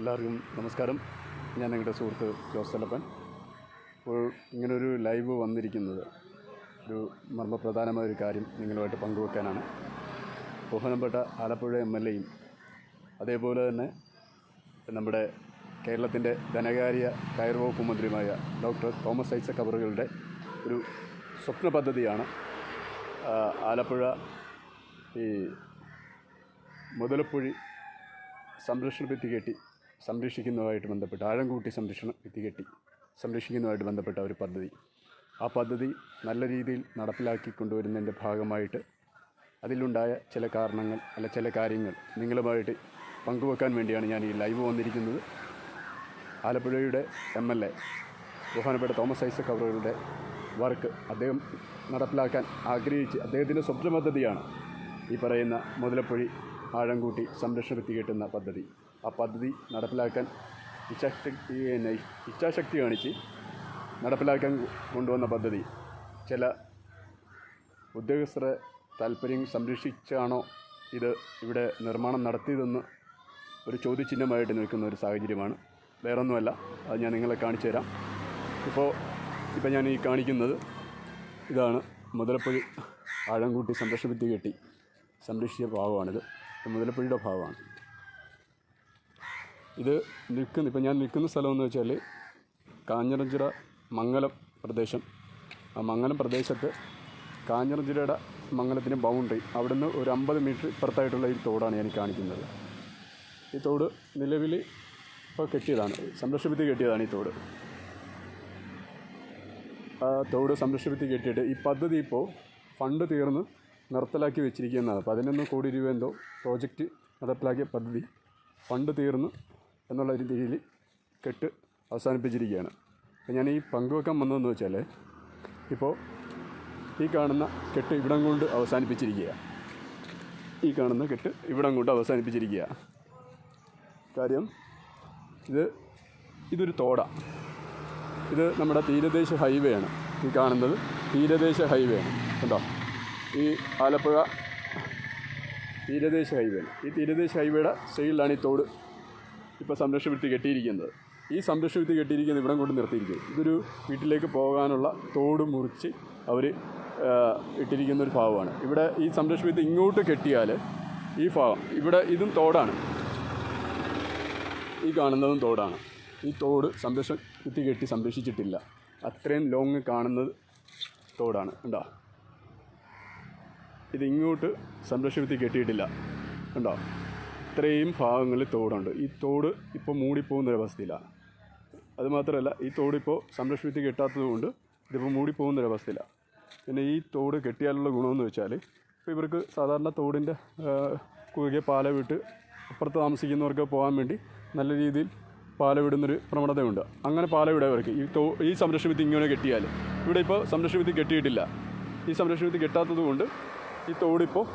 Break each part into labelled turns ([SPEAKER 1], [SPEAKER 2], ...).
[SPEAKER 1] എല്ലാവർക്കും നമസ്കാരം. ഞാൻ നിങ്ങളുടെ സുഹൃത്ത് ജോസ് ഇപ്പോൾ ഇങ്ങനൊരു ലൈവ് വന്നിരിക്കുന്നത് ഒരു മർമ്മപ്രധാനമായ ഒരു കാര്യം നിങ്ങളുമായിട്ട് പങ്കുവെക്കാനാണ്. ബഹുമാനപ്പെട്ട ആലപ്പുഴ എം എൽ എയും അതേപോലെ തന്നെ നമ്മുടെ കേരളത്തിന്റെ ധനകാര്യ കയർ വകുപ്പ് മന്ത്രിയുമായ ഡോക്ടർ തോമസ് ഐസക് അവറുകളുടെ ഒരു സ്വപ്ന പദ്ധതിയാണ് ആലപ്പുഴ ഈ മുതലപ്പുഴി സംരക്ഷണ ഭിത്തി കെട്ടി സംരക്ഷിക്കുന്നതുമായിട്ട് ബന്ധപ്പെട്ട് ആഴം കൂട്ടി സംരക്ഷണം കെട്ടി സംരക്ഷിക്കുന്നതുമായിട്ട് ബന്ധപ്പെട്ട ഒരു പദ്ധതി. ആ പദ്ധതി നല്ല രീതിയിൽ നടപ്പിലാക്കി കൊണ്ടുവരുന്നതിന്റെ ഭാഗമായിട്ട് അതിലുണ്ടായ ചില കാരണങ്ങൾ അല്ല ചില കാര്യങ്ങൾ നിങ്ങളുമായിട്ട് പങ്കുവെക്കാൻ വേണ്ടിയാണ് ഞാൻ ഈ ലൈവ് വന്നിരിക്കുന്നത്. ആലപ്പുഴയുടെ എം എൽ എ ബഹുമാനപ്പെട്ട തോമസ് ഐസക് അവറുകളുടെ വർക്ക് അദ്ദേഹം നടപ്പിലാക്കാൻ ആഗ്രഹിച്ച് അദ്ദേഹത്തിന്റെ സ്വപ്ന പദ്ധതിയാണ് ഈ പറയുന്ന മുതലപ്പൊഴി ആഴംകൂട്ടി സംരക്ഷണ ഭിത്തി കെട്ടുന്ന പദ്ധതി. ആ പദ്ധതി നടപ്പിലാക്കാൻ ഇച്ഛാശക്തി പിന്നെ ഇച്ഛാശക്തി കാണിച്ച് നടപ്പിലാക്കാൻ കൊണ്ടുവന്ന പദ്ധതി. ചില ഉദ്യോഗസ്ഥരെ താല്പര്യം സംരക്ഷിച്ചാണോ ഇത് ഇവിടെ നിർമ്മാണം നടത്തിയതെന്ന് ഒരു ചോദ്യചിഹ്നമായിട്ട് നിൽക്കുന്ന ഒരു സാഹചര്യമാണ്. വേറൊന്നുമല്ല അത് ഞാൻ നിങ്ങളെ കാണിച്ചു തരാം. ഇപ്പോൾ ഇപ്പോൾ ഞാൻ ഈ കാണിക്കുന്നത് ഇതാണ് മുതലപ്പുഴി ആഴംകൂട്ടി സംരക്ഷണ ഭിത്തി കെട്ടി സംരക്ഷിച്ച ഭാഗമാണിത്. മുതലപ്പുഴിയുടെ ഭാഗമാണ്. ഇത് നിൽക്കുന്ന ഇപ്പം ഞാൻ നിൽക്കുന്ന സ്ഥലം എന്ന് വെച്ചാൽ കാഞ്ഞിരഞ്ചിറ മംഗലം പ്രദേശം. ആ മംഗലം പ്രദേശത്ത് കാഞ്ഞിരഞ്ചിറയുടെ മംഗലത്തിന് ബൗണ്ടറി അവിടുന്ന് ഒരു അമ്പത് മീറ്റർ ഇപ്പുറത്തായിട്ടുള്ള ഈ തോടാണ് ഞാൻ കാണിക്കുന്നത്. ഈ തോട് നിലവിൽ ഇപ്പോൾ കെട്ടിയതാണ്. സംരക്ഷണ കെട്ടിയതാണ് ഈ തോട്. ആ തോട് സംരക്ഷണ കെട്ടിയിട്ട് ഈ പദ്ധതി ഇപ്പോൾ ഫണ്ട് തീർന്ന് നിർത്തലാക്കി വെച്ചിരിക്കുന്നതാണ്. പതിനൊന്ന് കോടി രൂപ എന്തോ പ്രോജക്റ്റ് നടപ്പിലാക്കിയ പദ്ധതി. ഫണ്ട് തീർന്ന് എന്നുള്ള ഒരു രീതിയിൽ കെട്ട് അവസാനിപ്പിച്ചിരിക്കുകയാണ്. അപ്പോൾ ഞാൻ ഈ പങ്കുവെക്കാൻ വന്നതെന്ന് വെച്ചാൽ ഇപ്പോൾ ഈ കാണുന്ന കെട്ട് ഇവിടം കൊണ്ട് അവസാനിപ്പിച്ചിരിക്കുക ഈ കാണുന്ന കെട്ട് ഇവിടം കൊണ്ട് അവസാനിപ്പിച്ചിരിക്കുക കാര്യം ഇത് ഇതൊരു തോട. ഇത് നമ്മുടെ തീരദേശ ഹൈവേ ആണ്. ഈ കാണുന്നത് തീരദേശ ഹൈവേ ആണ്. കണ്ടോ? ഈ ആലപ്പുഴ തീരദേശ ഹൈവേ ആണ്. ഈ തീരദേശ ഹൈവേയുടെ സൈഡിലാണ് ഈ തോട് ഇപ്പോൾ സംരക്ഷണ ഭിത്തി കെട്ടിയിരിക്കുന്നത്. ഈ സംരക്ഷണ ഭിത്തി കെട്ടിയിരിക്കുന്നത് ഇവിടം കൊണ്ട് നിർത്തിയിരിക്കുന്നത് ഇതൊരു വീട്ടിലേക്ക് പോകാനുള്ള തോട് മുറിച്ച് അവർ ഇട്ടിരിക്കുന്ന ഒരു ഭാഗമാണ്. ഇവിടെ ഈ സംരക്ഷണ ഭിത്തി ഇങ്ങോട്ട് കെട്ടിയാൽ ഈ ഭാഗം ഇവിടെ ഇതും തോടാണ്. ഈ കാണുന്നതും തോടാണ്. ഈ തോട് സംരക്ഷ കുത്തി കെട്ടി സംരക്ഷിച്ചിട്ടില്ല. അത്രയും ലോങ് കാണുന്നത് തോടാണ്. ഉണ്ടോ ഇത് ഇങ്ങോട്ട് സംരക്ഷണ ഭിത്തി കെട്ടിയിട്ടില്ല. ഉണ്ടോ ഇത്രയും ഭാഗങ്ങളിൽ തോടുണ്ട്. ഈ തോട് ഇപ്പോൾ മൂടിപ്പോകുന്നൊരവസ്ഥയിലാണ് അതുമാത്രമല്ല ഈ തോടിപ്പോൾ സംരക്ഷണത്തിൽ കിട്ടാത്തതുകൊണ്ട് കെട്ടാത്തത് കൊണ്ട് ഇതിപ്പോൾ മൂടിപ്പോകുന്നൊരവസ്ഥയിലാണ് പിന്നെ ഈ തോട് കെട്ടിയാലുള്ള ഗുണമെന്ന് വെച്ചാൽ ഇപ്പോൾ ഇവർക്ക് സാധാരണ തോടിന്റെ കുറുകെ പാല വിട്ട് അപ്പുറത്ത് താമസിക്കുന്നവർക്ക് പോകാൻ വേണ്ടി നല്ല രീതിയിൽ പാല വിടുന്നൊരു പ്രവണതയുണ്ട്. അങ്ങനെ പാല വിടവർക്ക് ഈ തോ ഈ സംരക്ഷണ ഭിത്തി ഇങ്ങനെ കെട്ടിയാൽ ഇവിടെ ഇപ്പോൾ സംരക്ഷണ ഭിത്തി കെട്ടിയിട്ടില്ല. ഈ സംരക്ഷണ ഭിത്തി കെട്ടാത്തത് കൊണ്ട് ഈ തോടിപ്പോൾ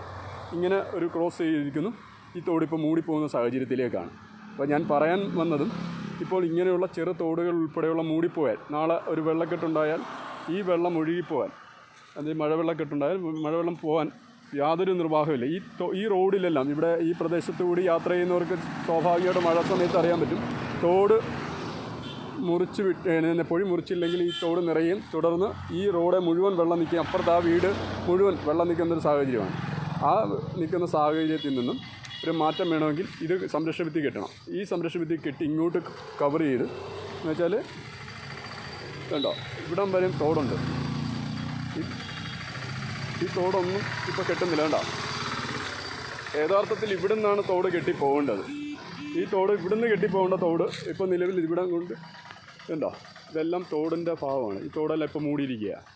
[SPEAKER 1] ഇങ്ങനെ ഒരു ക്രോസ് ചെയ്തിരിക്കുന്നു. ഈ തോടിപ്പോൾ മൂടിപ്പോകുന്ന സാഹചര്യത്തിലേക്കാണ്. അപ്പോൾ ഞാൻ പറയാൻ വന്നതും ഇപ്പോൾ ഇങ്ങനെയുള്ള ചെറു തോടുകൾ ഉൾപ്പെടെയുള്ള മൂടിപ്പോയാൽ നാളെ ഒരു വെള്ളക്കെട്ടുണ്ടായാൽ ഈ വെള്ളം ഒഴുകിപ്പോവാൻ അത് മഴവെള്ളക്കെട്ടുണ്ടായാൽ മഴവെള്ളം പോകാൻ യാതൊരു നിർവാഹമില്ല ഈ ഈ റോഡിലെല്ലാം ഇവിടെ ഈ പ്രദേശത്ത് കൂടി യാത്ര ചെയ്യുന്നവർക്ക് സ്വാഭാവികമായിട്ട് മഴ സമയത്ത് അറിയാൻ പറ്റും. തോട് മുറിച്ച് വിട്ട് പൊഴി മുറിച്ചില്ലെങ്കിൽ ഈ തോട് നിറയും തുടർന്ന് ഈ റോഡ് മുഴുവൻ വെള്ളം നിൽക്കുക അപ്പുറത്ത് ആ വീട് മുഴുവൻ വെള്ളം നിൽക്കുന്നൊരു സാഹചര്യമാണ്. ആ നിൽക്കുന്ന സാഹചര്യത്തിൽ നിന്നും ഒരു മാറ്റം വേണമെങ്കിൽ ഇത് സംരക്ഷണ ഭിത്തി കെട്ടണം. ഈ സംരക്ഷണ ഭിത്തി കെട്ടി ഇങ്ങോട്ട് കവർ ചെയ്ത് എന്ന് വെച്ചാൽ കണ്ടോ ഇവിടം വരെയും തോടുണ്ട്. ഈ- തോടൊന്നും ഇപ്പോൾ കെട്ടുന്നില്ല കണ്ടോ? യഥാർത്ഥത്തിൽ ഇവിടെ നിന്നാണ് തോട് കെട്ടിപ്പോകേണ്ടത് ഈ തോട് ഇവിടുന്ന് നിന്ന് കെട്ടിപ്പോകേണ്ട തോട് ഇപ്പോൾ നിലവിൽ ഇവിടം കൊണ്ട് കണ്ടോ ഇതെല്ലാം തോടിന്റെ ഭാഗമാണ്. ഈ തോടെല്ലാം ഇപ്പോൾ മൂടിയിരിക്കുക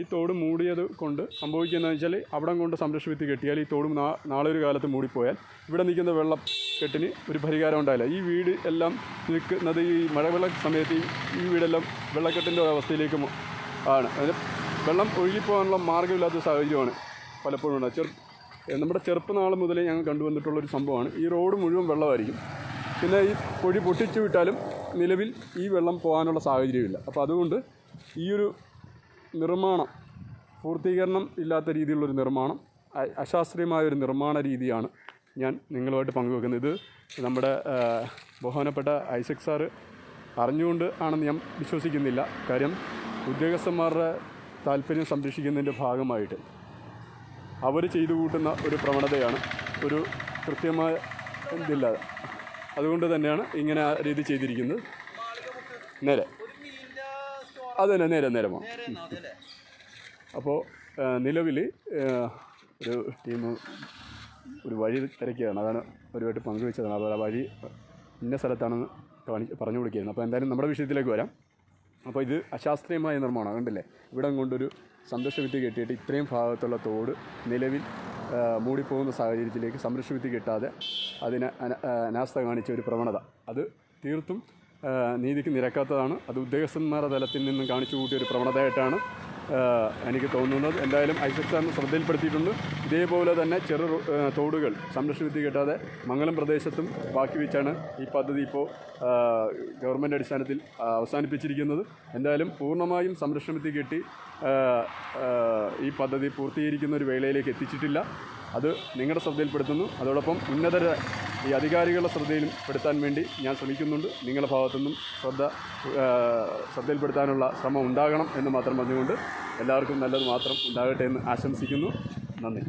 [SPEAKER 1] ഈ തോട് മൂടിയത് കൊണ്ട് സംഭവിക്കുന്നതെന്ന് വെച്ചാൽ അവിടം കൊണ്ട് സംരക്ഷണ കെട്ടിയാൽ ഈ തോട് നാളെ ഒരു കാലത്ത് മൂടിപ്പോയാൽ ഇവിടെ നിൽക്കുന്ന വെള്ളം കെട്ടിന് ഒരു പരിഹാരം ഉണ്ടായില്ല ഈ വീട് എല്ലാം നിൽക്കുന്നത് ഈ മഴവെള്ള സമയത്ത് ഈ- വീടെല്ലാം വെള്ളക്കെട്ടിന്റെ അവസ്ഥയിലേക്ക് ആണ്. അതിന് വെള്ളം ഒഴുകിപ്പോകാനുള്ള മാർഗമില്ലാത്ത സാഹചര്യമാണ് പലപ്പോഴും ഉണ്ടാകുക ചെറു നമ്മുടെ ചെറുപ്പനാൾ മുതലേ ഞങ്ങൾ കണ്ടുവന്നിട്ടുള്ളൊരു സംഭവമാണ്. ഈ റോഡ് മുഴുവൻ വെള്ളമായിരിക്കും. പിന്നെ ഈ പൊഴി പൊട്ടിച്ചു വിട്ടാലും നിലവിൽ ഈ വെള്ളം പോകാനുള്ള സാഹചര്യമില്ല. അപ്പോൾ അതുകൊണ്ട് ഈ ഒരു നിർമ്മാണം പൂർത്തീകരണം ഇല്ലാത്ത രീതിയിലുള്ളൊരു നിർമ്മാണം അശാസ്ത്രീയമായ ഒരു നിർമ്മാണ രീതിയാണ് ഞാൻ നിങ്ങളുമായിട്ട് പങ്കുവെക്കുന്നത്. ഇത് നമ്മുടെ ബഹുമാനപ്പെട്ട ഐസക് സാറ് അറിഞ്ഞുകൊണ്ട് ആണെന്ന് ഞാൻ വിശ്വസിക്കുന്നില്ല. കാര്യം ഉദ്യോഗസ്ഥന്മാരുടെ താല്പര്യം സംരക്ഷിക്കുന്നതിന്റെ ഭാഗമായിട്ട് അവർ ചെയ്തു കൂട്ടുന്ന ഒരു പ്രവണതയാണ് ഒരു കൃത്യമായ ഇതില്ലാതെ. അതുകൊണ്ട് തന്നെയാണ് ഇങ്ങനെ ആ രീതി ചെയ്തിരിക്കുന്നത്. നേരെ. അത് തന്നെ നേരെ നേരെ പോകാം അപ്പോൾ നിലവിൽ ഒരു ടീം ഒരു വഴി തിരക്കുകയാണ് അതാണ് ഒരുപാട് പങ്കുവെച്ചതാണ്. അപ്പോൾ ആ വഴി ഇന്ന സ്ഥലത്താണെന്ന് കാണി പറഞ്ഞു കൊടുക്കുകയായിരുന്നു അപ്പോൾ എന്തായാലും നമ്മുടെ വിഷയത്തിലേക്ക് വരാം. അപ്പോൾ ഇത് അശാസ്ത്രീയമായ നിർമ്മാണം കണ്ടില്ലേ? ഇവിടെ കൊണ്ടൊരു സന്തോഷവിത്തി കെട്ടിയിട്ട് ഇത്രയും ഭാഗത്തുള്ള തോട് നിലവിൽ മൂടിപ്പോകുന്ന സാഹചര്യത്തിലേക്ക് സംരക്ഷണവിത്തി കിട്ടാതെ അതിനെ അന- അനാസ്ഥ കാണിച്ച ഒരു പ്രവണത. അത് തീർത്തും നീതിക്ക് നിരക്കാത്തതാണ്. അത് ഉദ്യോഗസ്ഥന്മാരുടെ തലത്തിൽ നിന്നും കാണിച്ചു കൂട്ടിയ ഒരു പ്രവണതയായിട്ടാണ് എനിക്ക് തോന്നുന്നത്. എന്തായാലും ഐസക് സാറിന് ശ്രദ്ധയിൽപ്പെടുത്തിയിട്ടുണ്ട്. ഇതേപോലെ തന്നെ ചെറു തോടുകൾ സംരക്ഷണ സംരക്ഷണവിത്തി കിട്ടാതെ മംഗലം പ്രദേശത്തും ബാക്കി വെച്ചാണ് ഈ പദ്ധതി ഇപ്പോൾ ഗവൺമെന്റ് അടിസ്ഥാനത്തിൽ അവസാനിപ്പിച്ചിരിക്കുന്നത്. എന്തായാലും പൂർണമായും സംരക്ഷണ വിദ്യ ആ, ഈ പദ്ധതി പൂർത്തീകരിക്കുന്ന ഒരു വേളയിലേക്ക് എത്തിച്ചിട്ടില്ല. അത് നിങ്ങളുടെ ശ്രദ്ധയിൽപ്പെടുത്തുന്നു. അതോടൊപ്പം ഉന്നതര ഈ അധികാരികളുടെ ശ്രദ്ധയിലും പെടുത്താൻ വേണ്ടി ഞാൻ ശ്രമിക്കുന്നുണ്ട്. നിങ്ങളുടെ ഭാഗത്തുനിന്നും ശ്രദ്ധ ശ്രദ്ധയിൽപ്പെടുത്താനുള്ള ശ്രമം ഉണ്ടാകണം എന്ന് മാത്രം പറഞ്ഞുകൊണ്ട് എല്ലാവർക്കും നല്ലത് മാത്രം ഉണ്ടാകട്ടെ എന്ന് ആശംസിക്കുന്നു. നന്ദി.